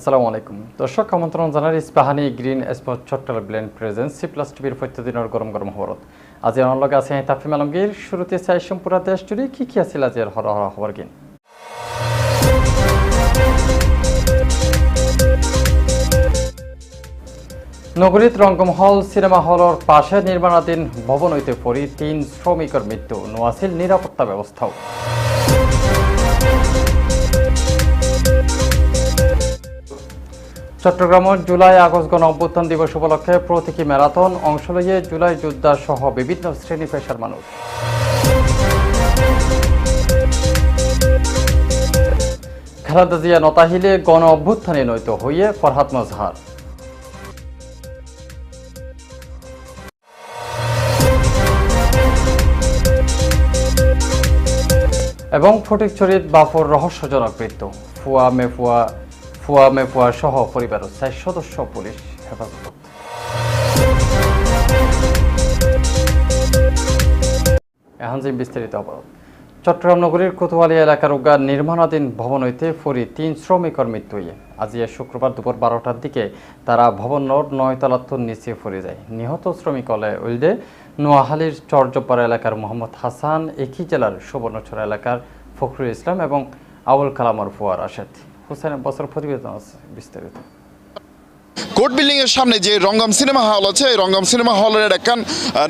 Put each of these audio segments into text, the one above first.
আসসালামু আলাইকুম। দর্শক, আমন্ত্রণ জানার Ispahani green spot Chattal blend present C plus টিভির প্রত্যেকদিনের গরম গরম খবর। আজি আমার লগে আছে তাফিম আলমগীর। শুরুতে চাই সম্পুরা দেশ জুড়ে কি কি আছিল আজির হর হর খবর গিন নগরীত রঙ্গম হল সিনেমা হলের পাশে নির্মাণাধীন ভবন হইতে পড়ি তিন শ্রমিকের মৃত্যু। নোয়াছিল নিরাপত্তা ব্যবস্থাও। চট্টগ্রামের জুলাই আগস্ট গণ অভ্যুত্থান দিবস উপলক্ষে প্রতীকী ম্যারাথন অংশ লইয়ে জুলাই যোদ্ধা সহ বিভিন্ন শ্রেণি পেশার মানুষ। খালেদা জিয়া নতাহিলে গণ অভ্যুত্থানে নৈত হইয়ে ফরহাদ মজহার। এবং ফটিকছড়িত বাফর রহস্যজনক মৃত্যু। ফুয়া মেফুয়া ফুয়া মেফুয়া সহ পরিবারের চার সদস্য পুলিশ হেফাজত। এখন যে বিস্তারিত অবরোধ। চট্টগ্রাম নগরীর কোতোয়ালি এলাকার উগা নির্মাণাধীন ভবন হইতে ফরি তিন শ্রমিকর মৃত্যু হইয়ে আজি শুক্রবার দুপুর বারোটার দিকে তারা ভবন ভবনের নয়তলাত্তর নিচে ফরে যায়। নিহত শ্রমিক হলে উল্ডে নোয়াহালির চরজব্বার এলাকার মোহাম্মদ হাসান একই জেলার সুবর্ণচর এলাকার ফখরুল ইসলাম এবং আউল কালামর ফুয়ার রাশেদ। হুসেন বছর প্রতিবেদন আছে বিস্তারিত। কোর্ট বিল্ডিং এর সামনে যে রঙ্গম সিনেমা হল আছে এই রঙ্গম সিনেমা হলের একখান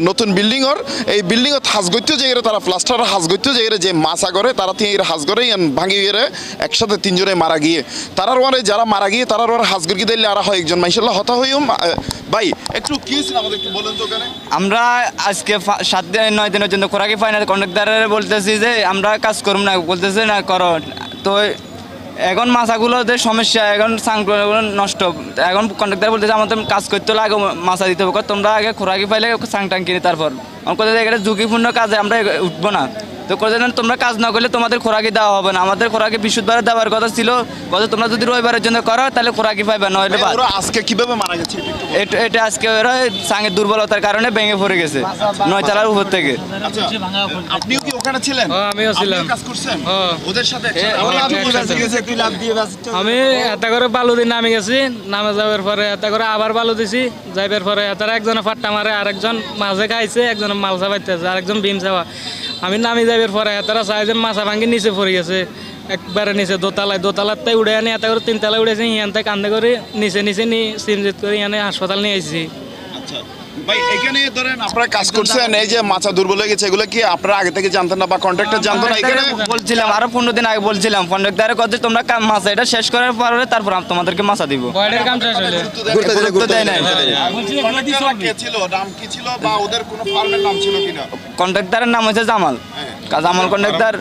নতুন বিল্ডিং এর এই বিল্ডিং এর হাজগত্য জায়গায় তারা প্লাস্টার হাজগত্য জায়গায় যে মাছা করে তারা তিন এর হাজগরে ভাঙি গিয়ে একসাথে তিনজনে মারা গিয়ে। তারার ওয়ারে যারা মারা গিয়ে তারার ওয়ার হাজগর কি দিলে আর হয় একজন। মাইশাল্লাহ হতা হইম ভাই একটু কি আমাদের একটু বলেন তো ওখানে? আমরা আজকে সাত দিন নয় দিনের জন্য খোরাকি ফাইনাল কন্ট্রাক্টারের বলতেছি যে আমরা কাজ করব না বলতেছে না করো। তো এখন মাছাগুলোতে সমস্যা, এখন সাংগুলো নষ্ট। এখন কন্ট্রাক্টর বলতেছে, আমাদের কাজ করতে হলে আগে মাছা দিতে হবে। তোমরা আগে খোরাকি পাইলে সাং টাং কিনে তারপর। আমার এখানে ঝুঁকিপূর্ণ কাজে আমরা উঠবো না। তো কথা তোমরা কাজ না করলে তোমাদের খোরাকি দেওয়া হবে না। আমাদের খোরাকি বৃহস্পতিবারে দেওয়ার কথা ছিল। কথা তোমরা যদি রবিবারের জন্য করো তাহলে খোরাকি পাইবে নইলে বাদ। ওরা আজকে কীভাবে মারা গেছে এটা আজকে ওরা সাঙ্গের দুর্বলতার কারণে ভেঙে পড়ে গেছে নয়তলার উপর থেকে। আচ্ছা আপনিও কি ওখানে ছিলেন? হ্যাঁ, আমিও ছিলাম। কাজ করছেন? হ্যাঁ। ওদের সাথে? আমি এত করে বালু দিয়ে নামে গেছি নামে যাওয়ার পরে এত করে আবার বালু দিছি যাইবার পরে এতার একজনে ফাট্টা মারে আরেকজন মাঝে খাইছে একজন মালসা পাইতেছে আরেকজন বিম চাওয়া আমি নামি যাইবার পরে এতারা চাই যে মাছা ভাঙ্গি নিচে পড়ে গেছে। একবারে নিচে দোতলায় দোতলার তাই উড়ে আনি, এত করে তিনতলায় উড়েছে ইয়ান তাই কান্দে করে নিচে নিচে নিয়ে সিনজিত করে ইয়ানে হাসপাতাল নিয়ে আইছি। আচ্ছা। ভাই এখানে ধরেন আপনারা কাজ করছেন এই যে মাছা দুর্বল হয়ে গেছে এগুলো কি আপনারা আগে থেকে জানতেন না বা কন্ট্রাক্টর জানতো না এখানে? বলছিলাম আরও পনেরো দিন আগে বলছিলাম তোমরা মাছা এটা শেষ করার পরে তারপর তোমাদেরকে মাছা দিব। নাম কি ছিল বা ওদের কোনো ফার্মের নাম ছিল কিনা? কন্ট্রাক্টারের নাম হচ্ছে জামাল। জামাল কন্ট্রাক্টার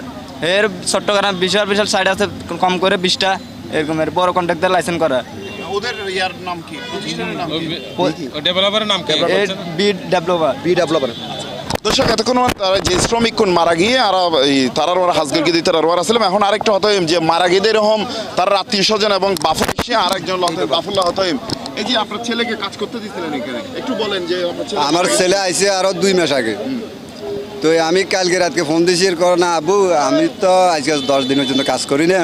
এর চট্টগ্রাম বিশাল বিশাল সাইড আছে কম করে বিশটা এরকমের বড় কন্ট্রাক্টার লাইসেন্স করা। ওদের ইয়ার নাম কি? প্রতিষ্ঠানের নাম কি? ডেভেলপারের নাম কি? বি ডেভেলপার বি ডেভেলপার দর্শক এতক্ষণ তারা যে শ্রমিক কোন মারা গিয়ে আর এই তারার ওরা হাজগর গিয়ে তারা ওরা আসলাম এখন আরেকটা হতো যে মারা গিয়ে এরকম তার আত্মীয় স্বজন এবং বাফুর এসে আরেকজন বাফুল্লাহ হতো এই যে আপনার ছেলেকে কাজ করতে দিয়েছিলেন এখানে একটু বলেন যে আমার ছেলে আইছে আরও দুই মাস আগে। তো আমি কালকে রাতকে ফোন দিয়েছি এর করে না আবু আমি তো আজকে দশ দিনের জন্য কাজ করি না।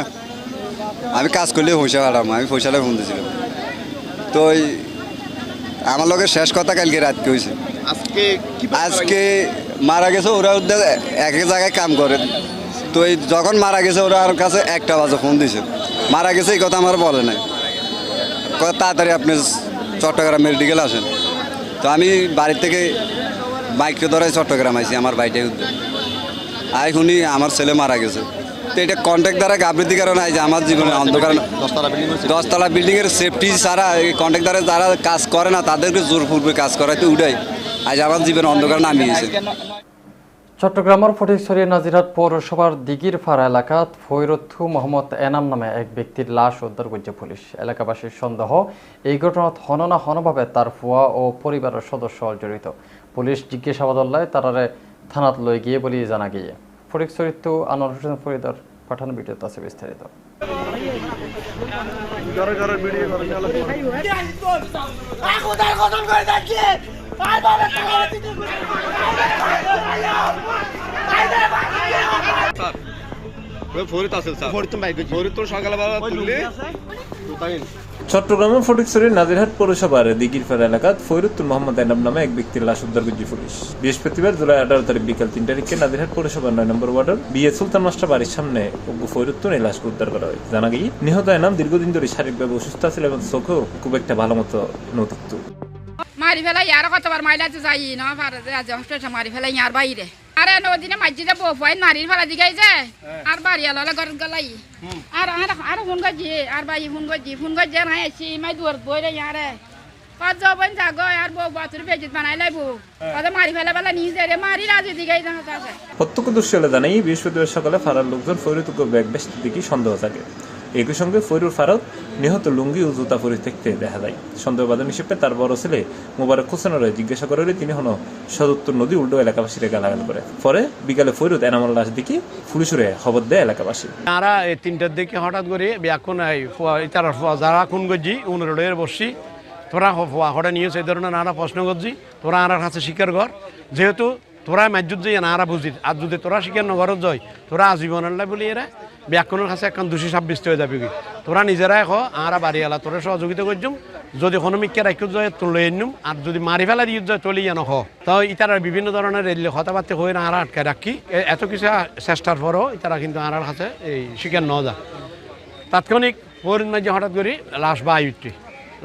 আমি কাজ করলে পয়সা হারাম আমি পয়সাটা ফোন দিয়েছিলাম। তো ওই আমার লোকের শেষ কথা কালকে রাতকে হয়েছে। আজকে আজকে মারা গেছে ওরা এক এক জায়গায় কাম করে। তো এই যখন মারা গেছে ওরা আর কাছে একটা বাজে ফোন দিছে মারা গেছে এই কথা আমার বলে নাই। তাড়াতাড়ি আপনি চট্টগ্রাম মেডিকেল আসেন। তো আমি বাড়ি থেকে বাইককে ধরে চট্টগ্রাম আইছি আমার বাইটে আই শুনি আমার ছেলে মারা গেছে। তো এটা কন্ট্যাক্ট দ্বারা গাবৃতি কারণে আইছে আমার জীবনে অন্ধকার দশতলা বিল্ডিং এর সেফটি ছাড়া এই কন্ট্যাক্ট দ্বারা যারা কাজ করে না তাদেরকে জোর পূর্বে কাজ করাইতে উঠাই। আজ আমার জীবনে অন্ধকার নামিয়েছে চট্টগ্রামের ফটিকছড়ি নাজিরহাট পৌরসভার দিগির ফাড়া এলাকাত ফৈরথু মোহাম্মদ এনাম নামে এক ব্যক্তির লাশ উদ্ধার করছে পুলিশ। এলাকাবাসীর সন্দেহ এই ঘটনাত হন না হনভাবে তার ফুয়া ও পরিবারের সদস্য জড়িত। পুলিশ জিজ্ঞাসাবাদল্লায় তারারে থানাত লই গিয়ে বলি জানা গিয়ে। ফটিকছড়িত আনোয়ার হোসেন ফরিদার পাঠানো ভিডিওতে আছে বিস্তারিত। ফরিদ আছে স্যার। ফরিদ তো বাইক ফরিদ তো সকালবেলা তুললে। চট্টগ্রামের ফটিকছড়ির নাজিরহাট পৌরসভার দিঘিরপাড়া এলাকাত ফৈরুত্তুল মোহাম্মদ এনাব নামে এক ব্যক্তির লাশ উদ্ধার করছে পুলিশ। বৃহস্পতিবার জুলাই আঠারো তারিখ বিকাল তিন তারিখে নাজিরহাট পৌরসভার নয় নম্বর ওয়ার্ডের বিএ সুলতান মাস্টার বাড়ির সামনে অজ্ঞ ফৈরুত্তুন এই লাশকে উদ্ধার করা হয়। জানা গিয়ে নিহত এনাম দীর্ঘদিন ধরে শারীরিকভাবে অসুস্থ ছিল এবং চোখেও খুব একটা ভালো মতো নতুত্ব মারি ফেলাই আর কতবার মাইলা তো যাই, না মারি ফেলাই আর বাইরে। আরে নদীনে মসজিদে বউফাই নারীর ফেলা দিগাই যে আর বাড়ি আলাদা ঘর গলাই। আর আর আর ফোন গজি আর বাই ফোন গজি ফোন গজি না আইছি মাই দুয়ার বইরে ইয়ারে কত যাবেন যাগ আর বউ বাতুর বেজিত বানাই লাইবো। কত মারি ফেলা বেলা নিজে রে মারি রাজি দিগাই না আছে প্রত্যক্ষদর্শী হলে জানাই বৃহস্পতিবার সকালে ফারার লোকজন ফৈরুতুকে ব্যাগ বেসতে দিকে সন্দেহ থাকে একই সঙ্গে ফৈরুর ফারত নিহত লুঙ্গি ও জুতা পরে থাকতে দেখা যায়। সন্দেহবাদন হিসেবে তার বড় ছেলে মোবারক হোসেনের জিজ্ঞাসা করে তিনি হন সদুত্তর নদী উল্টো এলাকাবাসীরা গালাগাল করে। পরে বিকালে ফৈরুত এনামল লাশ দিকে ফুলিশুরে খবর দেয় এলাকাবাসী। তারা এই তিনটার দিকে হঠাৎ করে এখন তারা যারা খুন করছি উনরোডের বসছি, তোরা হঠাৎ নিয়ে সেই ধরনের নানা প্রশ্ন করছি, তোরা আর কাছে স্বীকার কর যেহেতু তোরা ম্যাজুত যাই নারা বুঝি। আর যদি তোরা স্বীকার নগরত যাই, তোরা আজীবনের বলি এরা। ব্যাকরণের কাছে এখন দোষী সাব্যস্ত হয়ে যাবে কি? তোরা নিজেরাই খ আরা বাড়ি এলা তোরা সহযোগিতা করছুম যদি কোনো মিক্কে রাখিও যায় তো লই আনিম আর যদি মারি ফেলা দিয়ে যায় তলি হ তো ইতারা বিভিন্ন ধরনের রেলে কথাবার্তা হয়ে আরা আটকে রাখি। এত কিছু চেষ্টার পরও ইতারা কিন্তু আরার কাছে এই স্বীকার ন যা তাৎক্ষণিক পরিণ মাঝে হঠাৎ করে লাশ বাই উঠছি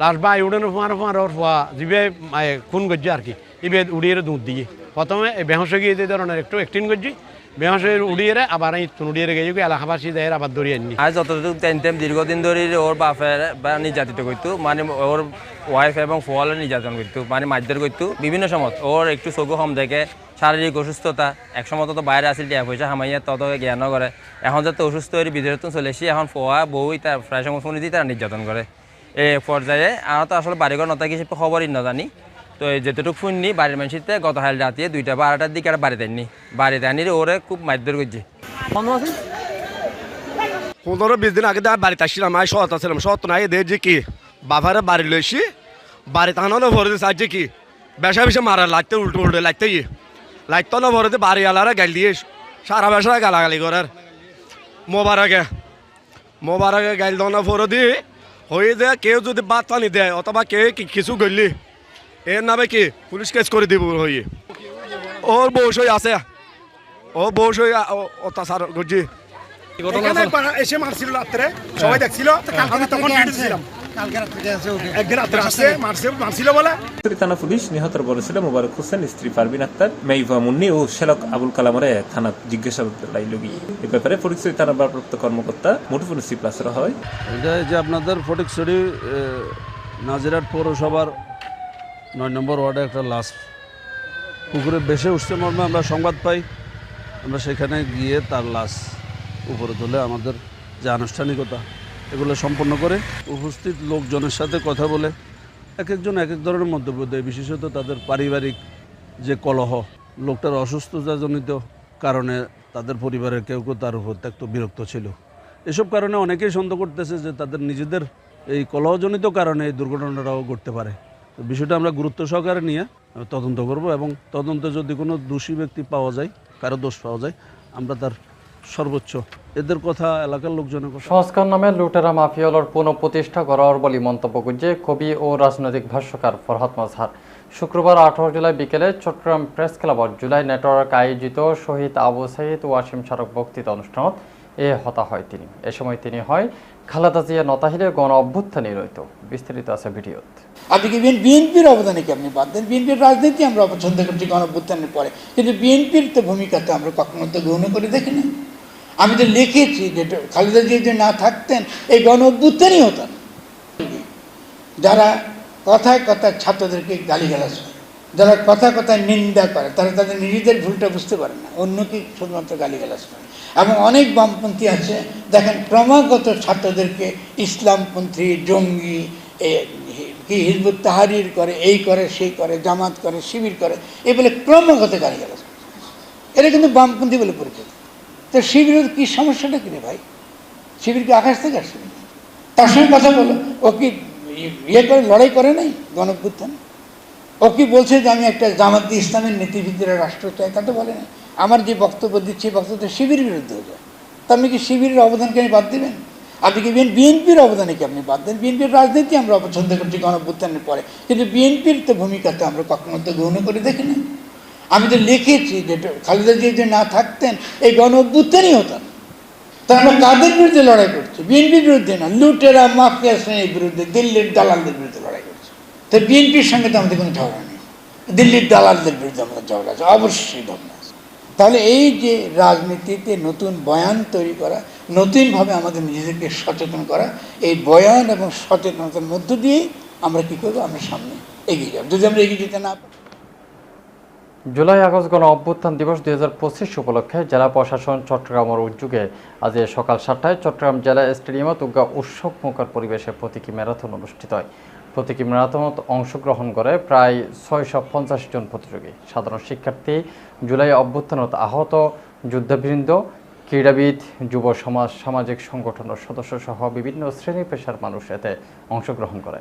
লাশ বাই উড়ানো ফুয়ার ফুয়ার ওর ফুয়া জিবে খুন করছে আর কি। ইবে উড়িয়ে দুধ দিয়ে। প্রথমে বেহস গিয়ে যে ধরনের একটু একটিন করছি বেহস উড়িয়ে আবার এই উড়িয়ে গিয়ে এলাকাবাসী দেয় আবার ধরিয়ে আনি আর যতটুকু টেন দীর্ঘদিন ধরে ওর বাপের বা নির্যাতিত করতো মানে ওর ওয়াইফ এবং ফোয়ালে নির্যাতন করতো মানে মারধর করতো, বিভিন্ন সময়। ওর একটু চকু কম দেখে, শারীরিক অসুস্থতা, এক সময় তো বাইরে আসিল, টিয়া পয়সা হামাইয়া তত জ্ঞান করে। এখন যাতে অসুস্থ হয়ে বিদেশ চলে এসে, এখন ফোয়া, বউ তার প্রায় সময় ফোন দিয়ে তারা নির্যাতন করে। এই পর্যায়ে আর তো আসলে বাড়িঘর নতাকি হিসেবে খবরই না জানি। তো এই যেতটুকু শুননি বাড়ির মানুষের গত হাল রাতে দুইটা বারোটার দিকে আর বাড়িতে আননি বাড়িতে আনি ওরে খুব মারধর করছে। পনেরো বিশ দিন আগে বাড়িতে আসছিলাম আমি শহর ছিলাম শহর নাই এদের যে কি বাবারে বাড়ি লইছি বাড়ি তাহানো ভরে দিয়েছে আজ যে কি বেসা বেসা মারা লাগতে উল্টো উল্টো লাগতে গিয়ে লাগতো না ভরে দিয়ে বাড়ি আলারা গাল দিয়ে সারা বেসা গালাগালি করার। মোবারকে মোবারকে গাইল দনা ভরে দিয়ে হয়ে যায় কেউ যদি বাদ পানি দেয় অথবা কেউ কি- কিছু করলি। এর নামে কি পুলিশ কেস করে দিব হয়ে ওর বউস হয়ে আছে। ও বউস হয়ে অত্যাচার করছি এসে মারছিল রাত্রে সবাই দেখছিল তখন ছিলাম বলে। ফটিকছড়ি থানা পুলিশ নিহতের বড় ছেলে মোবারক হোসেন স্ত্রী পারবিন আক্তার মেইভা মুন্নি ও শেলক আবুল কালামরে থানা জিজ্ঞাসাবাদ লাইল গিয়ে। এ ব্যাপারে ফটিকছড়ি থানার ভারপ্রাপ্ত কর্মকর্তা মুঠোফোন সি প্লাস হয় যে আপনাদের ফটিকছড়ি নাজিরাট পৌরসভার নয় নম্বর ওয়ার্ডে একটা লাশ। পুকুরে বেসে উঠছে মর্মে আমরা সংবাদ পাই। আমরা সেখানে গিয়ে তার লাশ উপরে তুলে আমাদের যে আনুষ্ঠানিকতা, এগুলো সম্পন্ন করে উপস্থিত লোকজনের সাথে কথা বলে এক একজন এক এক ধরনের মন্তব্য দেয়। বিশেষত তাদের পারিবারিক যে কলহ, লোকটার অসুস্থতাজনিত কারণে তাদের পরিবারের কেউ কেউ তার উপর ত্যক্ত বিরক্ত ছিল। এসব কারণে অনেকেই সন্দেহ করতেছে যে তাদের নিজেদের এই কলহজনিত কারণে এই দুর্ঘটনাটাও ঘটতে পারে। বিষয়টা আমরা গুরুত্ব সহকারে নিয়ে তদন্ত করব এবং তদন্তে যদি কোনো দোষী ব্যক্তি পাওয়া যায়, কারও দোষ পাওয়া যায়, আমরা তার সর্বোচ্চ, এদের কথা এলাকার লোকজনের সংস্কার নামে লুটেরা মাফিয়ালর পুনঃপ্রতিষ্ঠা করার বলে মন্তব্য করছে কবি ও রাজনৈতিক ভাষ্যকার ফরহাদ মাজহার শুক্রবার আঠারো জুলাই বিকেলে চট্টগ্রাম প্রেস ক্লাবত জুলাই নেটওয়ার্ক আয়োজিত শহীদ আবু সাইদ ওয়াসিম স্মারক বক্তৃতা অনুষ্ঠানত এ হতা হয় তিনি। এ সময় তিনি হয় খালেদা জিয়া নতাহিরে গণ অভ্যুত্থানে রইত। বিস্তারিত আছে ভিডিওত। আপনি কি বিএনপির অবদানে কি আপনি বাদ দেন? বিএনপির রাজনীতি আমরা অপছন্দ করছি গণঅভ্যুত্থানের পরে। কিন্তু বিএনপির তো ভূমিকা তো আমরা কখনো তো গ্রহণ করে দেখি না আমি তো লিখেছি যে খালেদা জিয়া যদি না থাকতেন, এই গণ অভ্যুত্থানই হতো যারা কথায় কথায় ছাত্রদেরকে গালিগালাজ করে। যারা কথা কথায় নিন্দা করে, তারা তাদের নিজেদের ভুলটা বুঝতে পারে না। অন্যকে শুধুমাত্র গালিগালাজ করে? এবং অনেক বামপন্থী আছে, দেখেন ক্রমাগত ছাত্রদেরকে ইসলামপন্থী, জঙ্গি কি হিজবুত তাহারির করে, এই করে সেই করে, জামাত করে, শিবির করে এই বলে ক্রমাগত গালিগালাজ এটা কিন্তু বামপন্থী বলে পরিচিত। তো শিবিরের কি সমস্যাটা কিনে ভাই? শিবির কি আকাশ থেকে আসছে? তার সঙ্গে কথা বলো। ও কি ইয়ে করে, লড়াই করে নাই গণভ্যুত্থান ও কি বলছে যে আমি একটা জামাত ইসলামের নীতিভিত্তিরা রাষ্ট্র চাই? তা তো বলে না। আমার যে বক্তব্য দিচ্ছি বক্তব্য শিবির বিরুদ্ধে হয়ে যায় তা আপনি কি শিবিরের অবদানকে আমি বাদ দেবেন? আপনি কি বিএনপির অবদানে কি আপনি বাদ দেন? বিএনপির রাজনীতি আমরা অপছন্দ করছি গণভ্যুত্থানের পরে। কিন্তু বিএনপির তো ভূমিকা তো আমরা কখনো তো গ্রহণ করে দেখি না আমি তো লিখেছি যে খালেদা জিয়া যদি না থাকতেন, এই গণ অভ্যুত্থানই না। তা আমরা কাদের বিরুদ্ধে লড়াই করছি? বিএনপির বিরুদ্ধে না। লুটেরা, মাফিয়া শ্রেণির বিরুদ্ধে, দিল্লির দালালদের বিরুদ্ধে লড়াই তো বিএনপির সঙ্গে তো আমাদের কোনো ঝগড়া নেই। দিল্লির দালালদের বিরুদ্ধে আমাদের ঝগড়া আছে, অবশ্যই ঝগড়া আছে। তাহলে এই যে রাজনীতিতে নতুন বয়ান তৈরি করা, নতুনভাবে আমাদের নিজেদেরকে সচেতন করা, এই বয়ান এবং সচেতনতার মধ্য দিয়েই আমরা কী করব? আমরা সামনে এগিয়ে যাব। যদি আমরা এগিয়ে যেতে না পারি। জুলাই আগস্ট গণ অভ্যুত্থান দিবস দুই হাজার পঁচিশ উপলক্ষে জেলা প্রশাসন চট্টগ্রামের উদ্যোগে আজ সকাল সাতটায় চট্টগ্রাম জেলা স্টেডিয়ামত উদ্যোগ উৎসব মুখর পরিবেশে প্রতীকী ম্যারাথন অনুষ্ঠিত হয়। প্রতীকী ম্যারাথনত অংশগ্রহণ করে প্রায় ছয়শো পঞ্চাশ জন প্রতিযোগী। সাধারণ শিক্ষার্থী, জুলাই অভ্যুত্থানত আহত, যুদ্ধবৃন্দ, ক্রীড়াবিদ, যুব সমাজ, সামাজিক সংগঠনের সদস্য সহ বিভিন্ন শ্রেণি পেশার মানুষ এতে অংশগ্রহণ করে।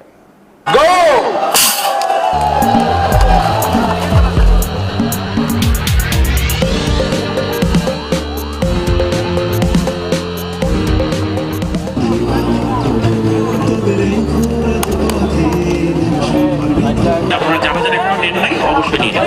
是你的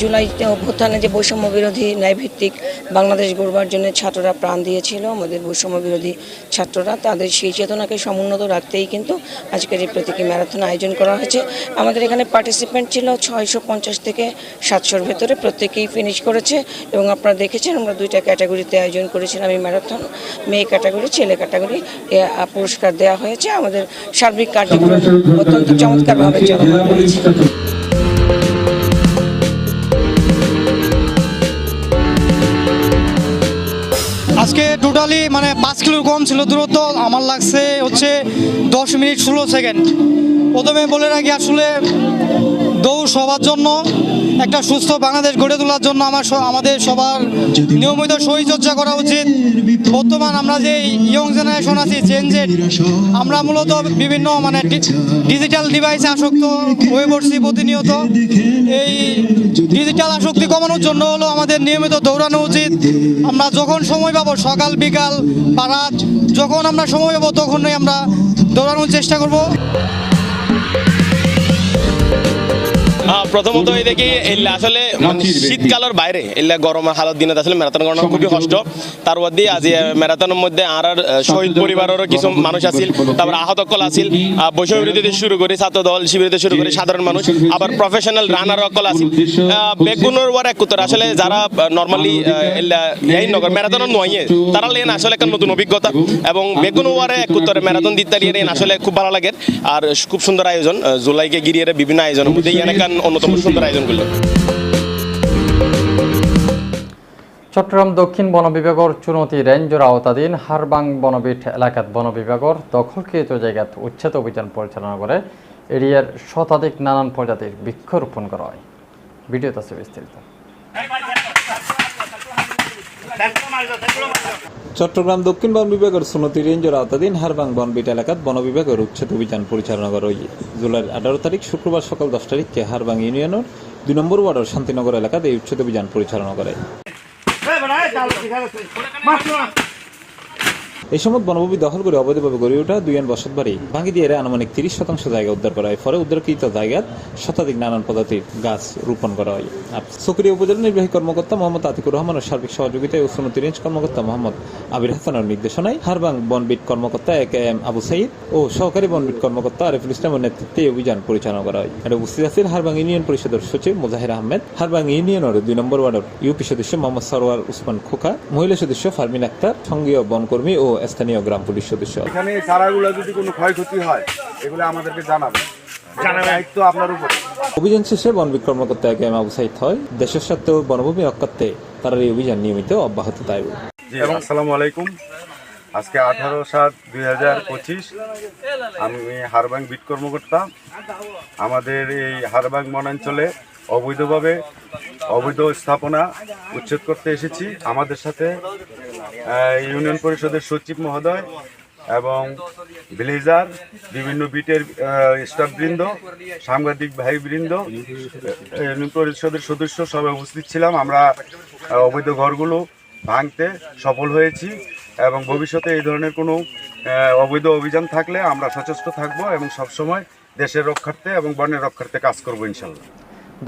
জুলাইতে অভ্যুত্থানে যে বৈষম্য বিরোধী ন্যায়ভিত্তিক বাংলাদেশ গড়বার জন্য ছাত্ররা প্রাণ দিয়েছিল আমাদের বৈষম্য বিরোধী ছাত্ররা তাদের সেই চেতনাকে সমুন্নত রাখতেই কিন্তু আজকের এই প্রতীকী ম্যারাথন আয়োজন করা হয়েছে। আমাদের এখানে পার্টিসিপেন্ট ছিল ছয়শো পঞ্চাশ থেকে সাতশোর ভেতরে প্রত্যেকেই ফিনিশ করেছে এবং আপনারা দেখেছেন আমরা দুইটা ক্যাটাগরিতে আয়োজন করেছিলাম এই ম্যারাথন। মেয়ে ক্যাটাগরি ছেলে ক্যাটাগরি পুরস্কার দেওয়া হয়েছে। আমাদের সার্বিক কার্যক্রম অত্যন্ত চমৎকারভাবে চলমান রয়েছে আজকে টোটালি মানে পাঁচ কিলোর কম ছিল দূরত্ব, আমার লাগছে হচ্ছে দশ মিনিট ষোলো সেকেন্ড প্রথমে বলে রাখি আসলে দৌড় সবার জন্য, একটা সুস্থ বাংলাদেশ গড়ে তোলার জন্য আমার আমাদের সবার নিয়মিত শরীরচর্চা করা উচিত। বর্তমান আমরা যে ইয়ং জেনারেশন আছি চেঞ্জেড আমরা মূলত বিভিন্ন মানে ডিজিটাল ডিভাইসে আসক্ত হয়ে পড়ছি প্রতিনিয়ত। এই ডিজিটাল আসক্তি কমানোর জন্য হলো আমাদের নিয়মিত দৌড়ানো উচিত। আমরা যখন সময় পাবো সকাল, বিকাল বা রাত, যখন আমরা সময় পাবো তখনই আমরা দৌড়ানোর চেষ্টা করব। প্রথমত এই দেখি এল্লা আসলে শীতকালের বাইরে। এল্লা গরমের হালত দিনে আসলে ম্যারাথন করানো খুবই কষ্ট। তার মধ্যে আজ ম্যারাথনের মধ্যে আর আর শহীদ পরিবারেরও কিছু মানুষ আছিল তারপর আহত কল আছিল। বৈষম্য বিরোধীতে শুরু করে ছাত্র দল শিবিরতে শুরু করে সাধারণ মানুষ আবার প্রফেশনাল রানার কল আছিল। বেগুনের ওয়ার এক উত্তর আসলে যারা নর্মালি এই নগর ম্যারাথন নয় তারা লেন আসলে একটা নতুন অভিজ্ঞতা। এবং বেগুন ওয়ারে এক উত্তরে ম্যারাথন দিতে আসলে খুব ভালো লাগে। আর খুব সুন্দর আয়োজন জুলাইকে গিরিয়ে বিভিন্ন আয়োজনের মধ্যে ইয়ান অন্যতম সুন্দর আয়োজন করল চট্টগ্রাম দক্ষিণ বন বিভাগের চুনতি রেঞ্জের আওতাধীন হারবাং বনবিট এলাকাত বন বিভাগের দখলকৃত জায়গাত উচ্ছেদ অভিযান পরিচালনা করে এরিয়ার শতাধিক নানান প্রজাতির বৃক্ষরোপণ করা হয়। ভিডিওতে আছে বিস্তারিত। চট্টগ্রাম দক্ষিণ বন বিভাগের সুনতি রেঞ্জের আওতাধীন হারবাং বনবিট এলাকাত বন বিভাগের উচ্ছেদ অভিযান পরিচালনা করা হয়েছে। জুলাই আঠারো তারিখ শুক্রবার সকাল দশ তারিখকে হারবাং ইউনিয়নের দুই নম্বর ওয়ার্ডের শান্তিনগর এলাকাতে এই উচ্ছেদ অভিযান পরিচালনা করে। এই সময় বনভূমি দখল করে অবৈধভাবে গড়ে ওঠা দুইয়ান বসত বাড়ি ভাঙি দিয়ে এরা আনুমানিক তিরিশ শতাংশ জায়গা উদ্ধার করা হয়। ফলে উদ্ধারকৃত জায়গাত শতাধিক নানান প্রজাতির গাছ রোপণ করা হয়। আর চকরিয়া উপজেলা নির্বাহী কর্মকর্তা মোহাম্মদ আতিকুর রহমানের সার্বিক সহযোগিতায় উসনতি রেঞ্জ কর্মকর্তা মোহাম্মদ আবির হাসানের নির্দেশনায় হারবাং বনবিট কর্মকর্তা A K M Abu Saeed ও সহকারী বনবিট কর্মকর্তা আরিফুল ইসলামের নেতৃত্বে অভিযান পরিচালনা করা হয়। এটা উপস্থিত আছেন হারবাং ইউনিয়ন পরিষদের সচিব মুজাহির আহমেদ, হারবাং ইউনিয়নের দুই নম্বর ওয়ার্ডের ইউপি সদস্য মোহাম্মদ সরওয়ার উসমান খোকা, মহিলা সদস্য ফারমিন আক্তার, সঙ্গীয় বনকর্মী ও স্থানীয় গ্রাম পুলিশ সদস্য। এখানে চারাগুলো যদি কোনো ক্ষয়ক্ষতি হয় এগুলো আমাদেরকে জানাবেন। দায়িত্ব আপনার উপর। অভিযান শেষে বনবিক কর্মকর্তা A K M Abu Saeed হয়। দেশের স্বার্থে বনভূমি রক্ষার্থে তারা এই অভিযান নিয়মিত অব্যাহত থাকবে জি আসসালামু আলাইকুম। আজকে আঠারো সাত দুই হাজার পঁচিশ আমি হারবাং বিট কর্মকর্তা। আমাদের এই হারবাং বনাঞ্চলে অবৈধভাবে অবৈধ স্থাপনা উচ্ছেদ করতে এসেছি। আমাদের সাথে ইউনিয়ন পরিষদের সচিব মহোদয় এবং ব্লেজার, বিভিন্ন বিটের স্টাফবৃন্দ, সাংবাদিক ভাইবৃন্দ, ইউনিয়ন পরিষদের সদস্য সবাই উপস্থিত ছিলাম। আমরা অবৈধ ঘরগুলো ভাঙতে সফল হয়েছি এবং ভবিষ্যতে এই ধরনের কোনো অবৈধ অভিযান থাকলে আমরা সচেষ্ট থাকব এবং সবসময় দেশের রক্ষার্থে এবং বনের রক্ষার্থে কাজ করব ইনশাল্লাহ।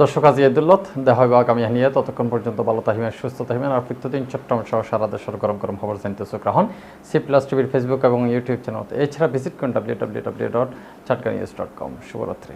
দর্শক, আজ এদুল্লত দেখা হবে আগামী নিয়ে। ততক্ষণ পর্যন্ত ভালো তাহিমের সুস্থ তাহিমেন আর প্রত্যেকদিন চট্টগ্রাম সহ সারা দেশের গরম গরম খবর জানতে চোখ রাখুন। সি প্লাস টিভির ফেসবুক এবং ইউটিউব চ্যানেল। এছাড়া ভিজিট করুন W W W dot Chatka news dot com শুভরাত্রি।